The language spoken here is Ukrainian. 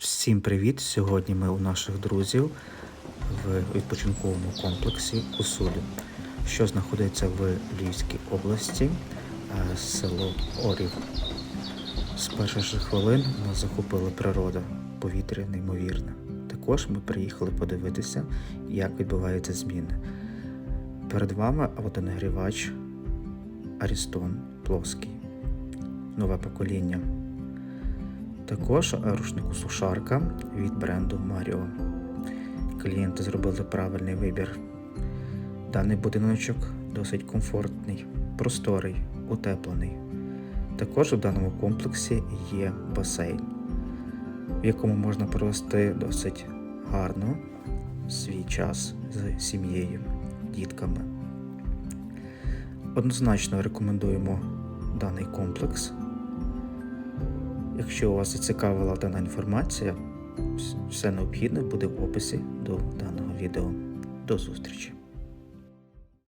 Всім привіт! Сьогодні ми у наших друзів в відпочинковому комплексі Усулі, що знаходиться в Львівській області, е, село Орів. З перших хвилин нас захопила природа, повітря неймовірне. Також ми приїхали подивитися, як відбуваються зміни. Перед вами водонагрівач Арістон плоский, нове покоління. Також рушнику сушарка від бренду Маріо. Клієнти зробили правильний вибір. Даний будиночок досить комфортний, просторий, утеплений. Також у даному комплексі є басейн, в якому можна провести досить гарно свій час з сім'єю, дітками. Однозначно рекомендуємо даний комплекс. Якщо вас зацікавила дана інформація, все необхідне буде в описі до даного відео. До зустрічі!